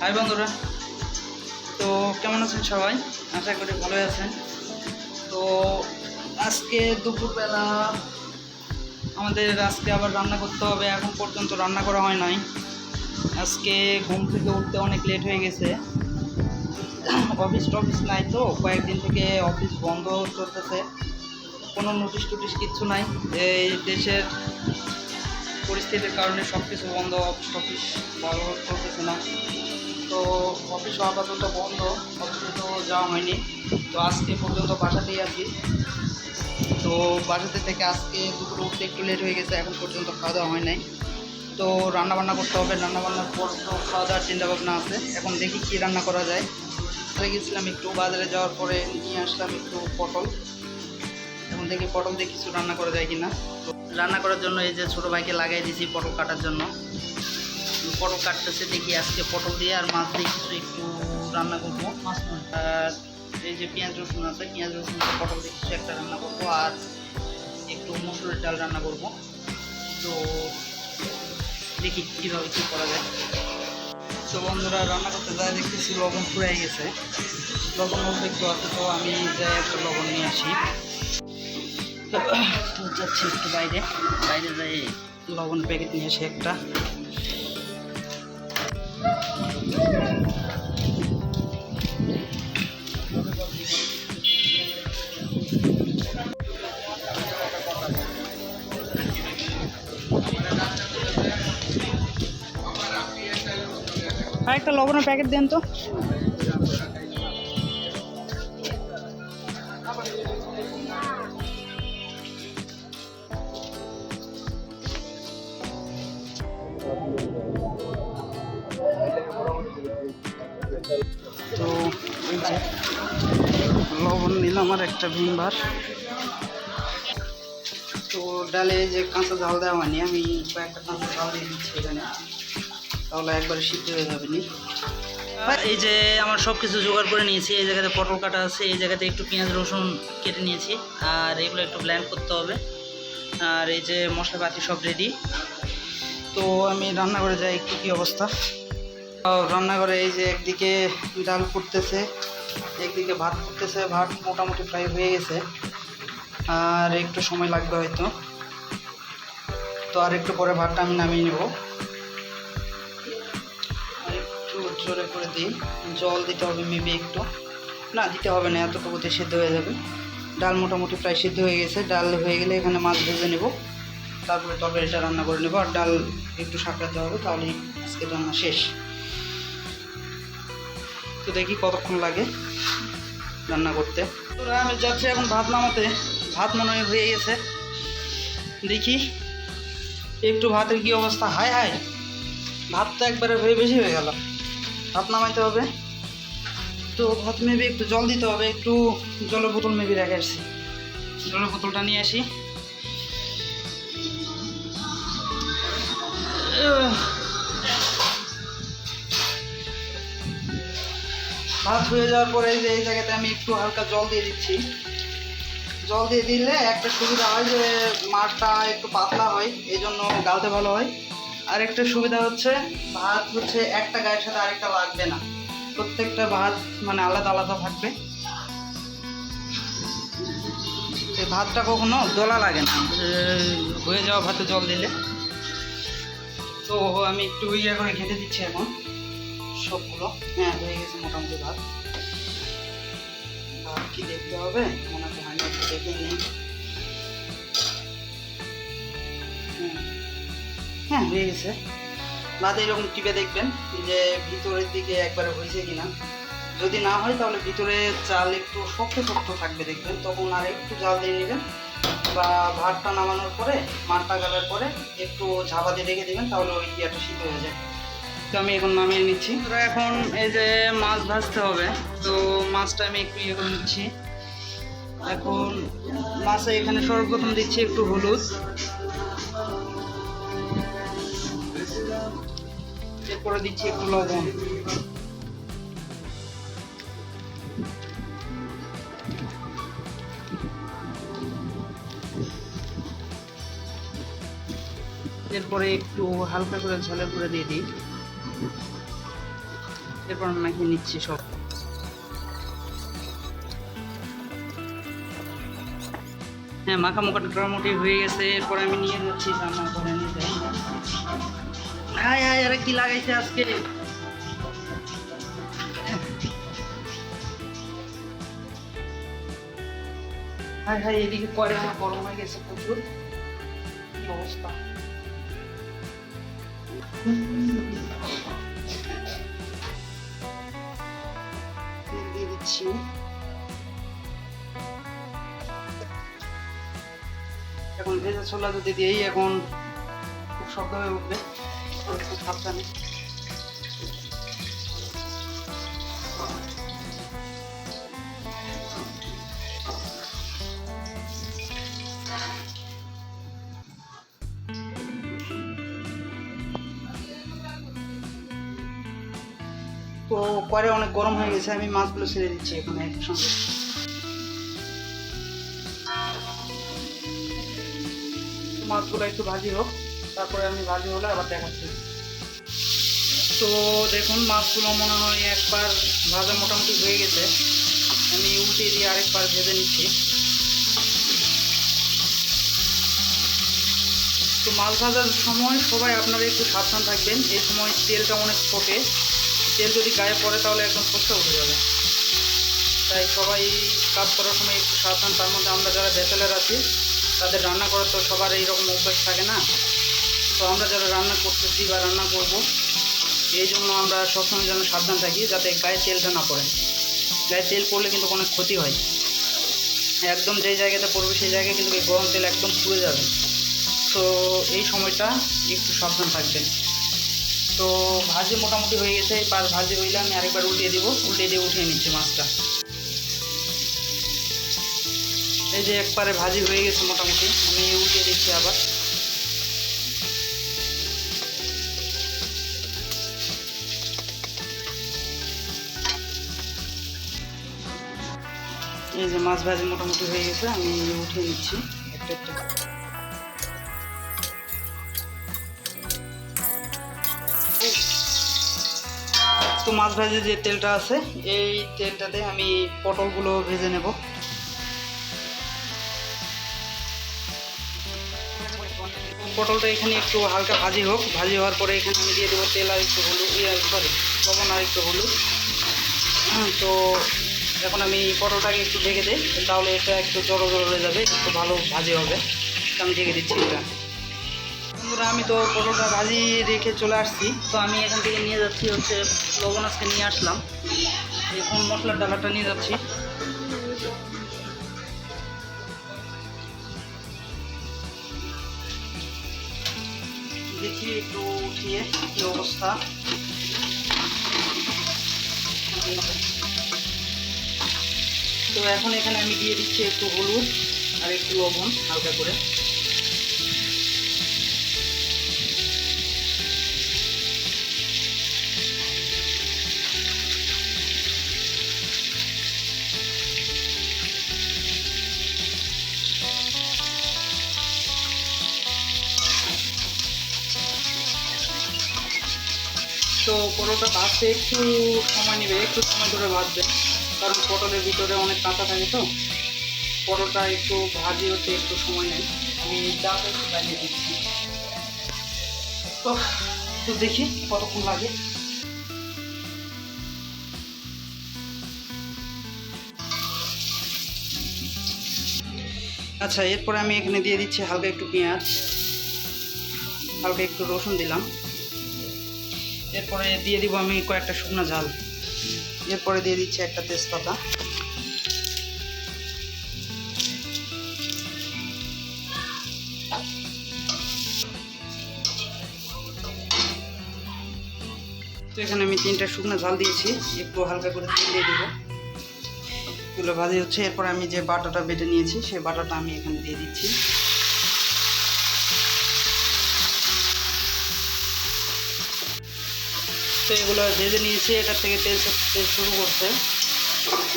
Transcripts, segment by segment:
High বন্ধুরা। তো কেমন আছেন সবাই? আশা করি ভালোই আছেন। তো আজকে দুপুরবেলা আমাদের আজকে আবার রান্না করতে হবে। এখন পর্যন্ত রান্না করা হয় নাই। আজকে ঘুম থেকে উঠতে অনেক লেট হয়ে গেছে। অফিস টফিস নাই তো। কয়েকদিন থেকে অফিস বন্ধ চলতেছে। কোনো নোটিশ টুটিশ কিচ্ছু নাই। এই দেশের পরিস্থিতির কারণে সব কিছু বন্ধ অফিস টফিস ভালো চলতেছে না। তো অফিস আপাতত বন্ধ, অফিসে তো যাওয়া হয়নি। তো আজকে পর্যন্ত বাসাতেই আছি। তো বাসাতে থেকে আজকে দুপুরে উঠতে একটু লেট হয়ে গেছে, এখন পর্যন্ত খাওয়া দাওয়া হয় নাই। তো রান্না বান্না করতে হবে রান্না বান্নার পর তো খাওয়া দাওয়ার চিন্তা ভাবনা আছে। এখন দেখি কী রান্না করা যায়। বাজারে গেছিলাম একটু বাজারে যাওয়ার পরে নিয়ে আসলাম একটু পটল। এখন দেখি পটল দিয়ে কিছু রান্না করা যায় কিনা। তো রান্না করার জন্য এই যে ছোটো ভাইকে লাগাই দিয়েছি পটল কাটার জন্য। পটল কাটতেছে দেখি আজকে পটল দিয়ে আর মাছ দিয়ে কিছু একটু রান্না করব। মাছ আর এই যে পেঁয়াজ রসুন আছে পেঁয়াজ রসুন পটল দিয়ে কিছু একটা রান্না করব আর একটু মসুরের ডাল রান্না করব। তো দেখি কীভাবে কী করা যায়। তো বন্ধুরা রান্না করতে যায় দেখতেছি লবণ ফুরাই গেছে। লবণ অল্প একটু আছে তো আমি যাই একটা লবণ নিয়ে আসি। যাচ্ছি একটু বাইরে বাইরে যাই লবণ প্যাকেট নিয়ে আসি একটা আর একটা লবণের প্যাকেট দেন তো। আর একটা ভিমবার তো ডালে যে কাঁচা ঝাল দেওয়া হয়নি আমি কয়েকটা কাঁচা ঝাল দিয়ে দিচ্ছি এখানে। তাহলে একবারে সিদ্ধ হয়ে যাবে নি। আর এই যে আমার সব কিছু জোগাড় করে নিয়েছি এই জায়গাতে পটল কাটা আছে এই জায়গাতে একটু পেঁয়াজ রসুন কেটে নিয়েছি আর এগুলো একটু ব্ল্যান্ড করতে হবে। আর এই যে মশলাপাতি সব রেডি তো আমি রান্নাঘরে যাই একটু কী অবস্থা? রান্নাঘরে এই যে একদিকে ডাল ফুটতেছে একদিকে ভাত করতেছে, ভাত মোটামুটি প্রায় হয়ে গেছে। আর একটু সময় লাগবে হয়তো। তো আর একটু পরে ভাতটা আমি নামিয়ে নেব। আর একটু জোরে করে দিই। জল দিতে হবে মেবি একটু। না, দিতে হবে না এতটুকুতে সিদ্ধ হয়ে যাবে। ডাল মোটামুটি প্রায় সিদ্ধ হয়ে গেছে। ডাল হয়ে গেলে এখানে মাছ ভেজে নেব। তারপরে তরকারিটা রান্না করে নেব। আর ডাল একটু সাঁকড়াতে হবে, তাহলেই আজকে রান্না শেষ। তো দেখি কতক্ষণ লাগে রান্না করতে। আমি যাচ্ছি এখন ভাত নামাতে। ভাত মনে হয় হয়ে গেছে। দেখি একটু ভাতের কি অবস্থা? হায় হায়। ভাত তো একবারে হয়ে বেশি হয়ে গেল। ভাত নামাইতে হবে। তো ভাত মেবি একটু জল দিতে হবে। একটু জলের বোতল মেবি রেখে আসছি। জলের বোতলটা নিয়ে আসি। ভাত হয়ে যাওয়ার পরে যে এই জায়গাতে আমি একটু হালকা জল দিয়ে দিচ্ছি। জল দিয়ে দিলে একটা সুবিধা হয় যে মাঠটা একটু পাতলা হয় এই জন্য গালতে ভালো হয়। আর একটা সুবিধা হচ্ছে, ভাত হচ্ছে একটা গায়ের সাথে আরেকটা লাগবে না। প্রত্যেকটা ভাত মানে আলাদা আলাদা থাকবে। ভাতটা কখনো দোলা লাগে না। হয়ে যাওয়া ভাতে জল দিলে। তো আমি একটু ইয়ে করে খেতে দিচ্ছি এখন। সবগুলো। হ্যাঁ। হয়ে গেছে মোটামুটি ভাত ভাত কি দেখতে হবে? মনে হয় একটু দেখে নিই। হ্যাঁ হয়ে গেছে। ভাত এরকম টিপে দেখবেন যে ভিতরের দিকে একবারে হয়েছে কিনা। যদি না হয় তাহলে ভিতরে চাল একটু শক্ত শক্ত থাকবে দেখবেন। তখন আর একটু জাল দিয়ে নেবেন বা ভাতটা নামানোর পরে মাঠটা গালার পরে একটু ঝাপা দিয়ে রেখে দেবেন তাহলে ওই ইয়েটা সিদ্ধ হয়ে যায়। তো আমি এখন নামিয়ে নিচ্ছি। তো এখন এই যে মাছ ভাজতে হবে, তো মাছটা আমি একটু ইয়ে করে নিচ্ছি। এখন মাছে এখানে সর্বপ্রথম দিচ্ছি একটু হলুদ। এরপরে দিচ্ছি একটু লবণ। এরপরে একটু হালকা করে ঝালের করে দিয়ে দিই। এরপর মাখিয়ে নিচ্ছি সব। হ্যাঁ মাখা মোকা মোটামুটি হয়ে গেছে। এরপর আমি নিয়ে যাচ্ছি রান্না করে নিতে হাই হাই, আরে কি লাগাইছে আজকে? হাই হাই, এদিকে পরে গরম হয়ে গেছে প্রচুর। কি অবস্থা? দিচ্ছি এখন ভেজা ছোলা যদি দিয়েই এখন খুব শব্দ হয়ে উঠবে একটু সাবধানে। তো পরে অনেক গরম হয়ে গেছে, আমি মাছগুলো ছেড়ে দিচ্ছি এখানে একসঙ্গে মাছগুলো একটু ভাজি হোক, তারপরে আমি ভাজি হলে আবার দেখাচ্ছি। তো দেখুন, মাছগুলো মনে হয় একবার ভাজা মোটামুটি হয়ে গেছে। আমি উল্টে দিয়ে আরেকবার ভেজে নিচ্ছি। তো মাছ ভাজার সময় সবাই আপনারা একটু সাবধান থাকবেন, এই সময় তেলটা অনেক ফোটে তেল যদি গায়ে পড়ে তাহলে একদম ফসকা উঠে যাবে। তাই সবাই কাজ করার সময় একটু সাবধান, তার মধ্যে আমরা যারা ব্যাচেলার আছি, তাদের রান্না করার তো সবার এইরকম অভ্যাস থাকে না। তো আমরা যারা রান্না করতেছি বা রান্না করব, এই জন্য আমরা সবসময় যেন সাবধান থাকি, যাতে গায়ে তেলটা না পড়ে। গায়ে তেল পড়লে কিন্তু অনেক ক্ষতি হয়। একদম যেই জায়গাতে পড়বে সেই জায়গায় কিন্তু গরম তেল একদম পুড়ে যাবে। তো এই সময়টা একটু সাবধান থাকবেন। তো ভাজি মোটামুটি হয়ে গেছে, এবার ভাজি হইলে আমি আরেকবার উল্টিয়ে দিব, উল্টিয়ে দিয়ে উঠিয়ে নিচ্ছি মাছটা। এই যে একবারে ভাজি হয়ে গেছে মোটামুটি, আমি উল্টিয়ে দিচ্ছি আবার। এই যে মাছ ভাজি মোটামুটি হয়ে গেছে, আমি উঠিয়ে নিচ্ছি। একটা একটা তো মাছ ভাজে যে তেলটা আছে এই তেলটাতে আমি পটলগুলো ভেজে নেব। পটলটা এখানে একটু হালকা ভাজি হোক। ভাজি হওয়ার পরে এখানে আমি দিয়ে দেবো তেল আর একটু হলুদ। ইয়ে সরি লবণ আর একটু হলুদ। হ্যাঁ, তো এখন আমি পটলটাকে একটু ঢেকে দিই। তাহলে এটা একটু জড়ো জড়ো হয়ে যাবে একটু ভালো ভাজি হবে। আমি ঢেকে দিচ্ছি এটা। আমি তো পটলটা ভাজি রেখে চলে আসছি। তো আমি এখান থেকে নিয়ে যাচ্ছি হচ্ছে লবণ আজকে নিয়ে আসলাম। এখন মশলার ডালাটা নিয়ে যাচ্ছি। দেখি একটু উঠিয়ে কি অবস্থা। তো এখন এখানে আমি দিয়ে দিচ্ছি একটু হলুদ আর একটু লবণ হালকা করে। পটলটা ভাজতে একটু সময় নেবে, একটু সময় ধরে ভাজবে। কারণ পটলের ভিতরে অনেক কাঁচা থাকে তো। পটলটা একটু ভাজি হতে একটু সময় নেয়। আমি চাটা একটু বানিয়ে দিচ্ছি। তো তো দেখি কতক্ষণ লাগে। আচ্ছা এরপরে আমি এখানে দিয়ে দিচ্ছি হালকা একটু পেঁয়াজ, হালকা একটু রসুন দিলাম। এরপরে দিয়ে দিব আমি কয়েকটা শুকনো ঝাল। এরপরে দিয়ে দিচ্ছি একটা তেজপাতা। তো এখানে আমি তিনটা শুকনো ঝাল দিয়েছি একটু হালকা করে তেল দিয়ে দেবো। এগুলো ভাজি হচ্ছে এরপর আমি যে বাটাটা বেটে নিয়েছি সেই বাটাটা আমি এখানে দিয়ে দিচ্ছি। তো এগুলো ভেজে নিয়েছি এটার থেকে তেল তেল শুরু করছে।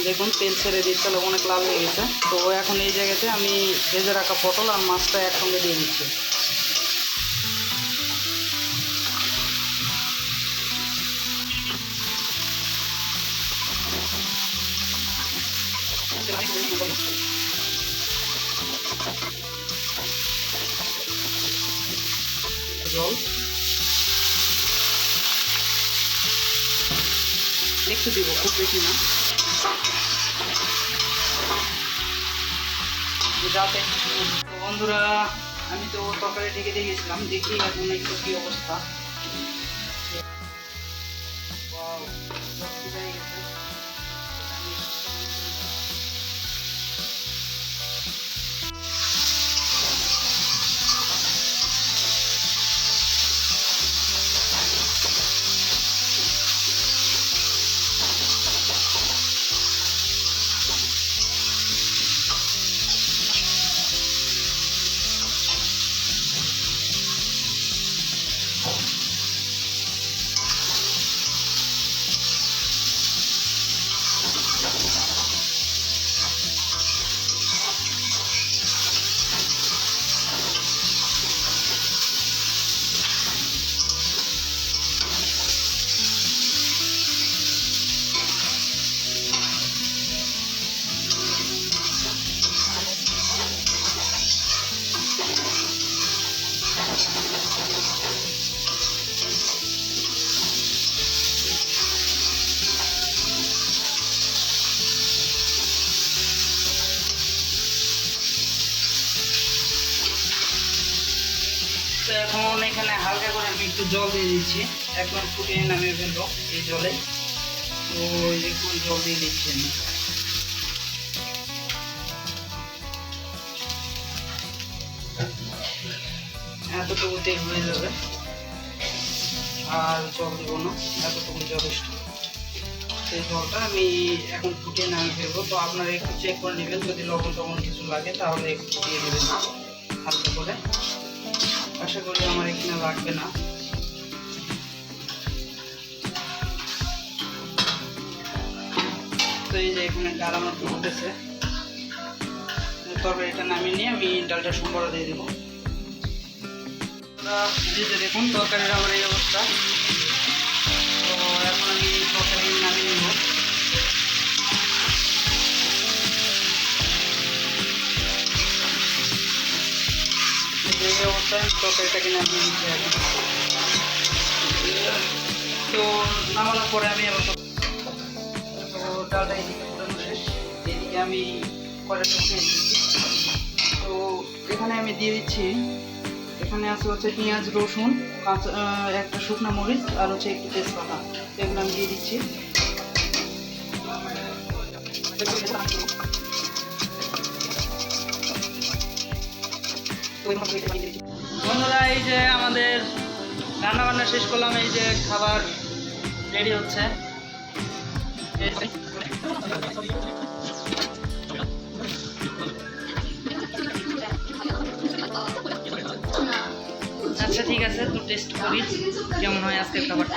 দেখুন, তেল ছেড়ে দিচ্ছে অনেক লাল হয়ে গেছে। তো এখন এই জায়গাতে আমি ভেজে রাখা পটল আর মাছটা একসঙ্গে দিয়ে দিচ্ছি। জল। একটু দিব, খুব বেশি না। যাতে বন্ধুরা, আমি তো তরকারি ঢেকে দিয়ে গেছিলাম, দেখি এখন একটু কি অবস্থা। আমি একটু জল দিয়ে দিচ্ছি। একদম ফুটিয়ে নামিয়ে ফেলব এই জলে। তো এই দেখুন জল দিয়ে দিচ্ছি আমি। এতটুকু তেল হয়ে যাবে। আর জল দেবো না, এতটুকু যথেষ্ট সেই জলটা আমি এখন ফুটিয়ে নামিয়ে ফেলব। তো আপনারা একটু চেক করে নেবেন, যদি লবণ টবণ কিছু লাগে, তাহলে একটু দিয়ে দেবেন হালকা করে। আশা করি আমার এখানে লাগবে না। এই যে এখানে ডাল আমার তবে এটা নামিয়ে নিয়ে আমি ডালটা সম্বরা দিয়ে দেবো। যে দেখুন, তরকারির আমার এই অবস্থা। তো এখন আমি তরকারি নামিয়ে অবস্থায় নামিয়ে নিতে তো নামানোর পরে আমি আবার ডালটা এদিকে শেষ। এদিকে আমি তো এখানে আমি দিয়ে দিচ্ছি। এখানে আছে হচ্ছে পেঁয়াজ, রসুন একটা শুকনো মরিচ আর হচ্ছে একটু তেজপাতা। এগুলো আমি দিয়ে দিচ্ছি। বন্ধুরা, এই যে আমাদের রান্না বান্না শেষ করলাম। এই যে খাবার রেডি হচ্ছে। আচ্ছা ঠিক আছে তো টেস্ট করি। কেমন হয় আজকের খাবারটা?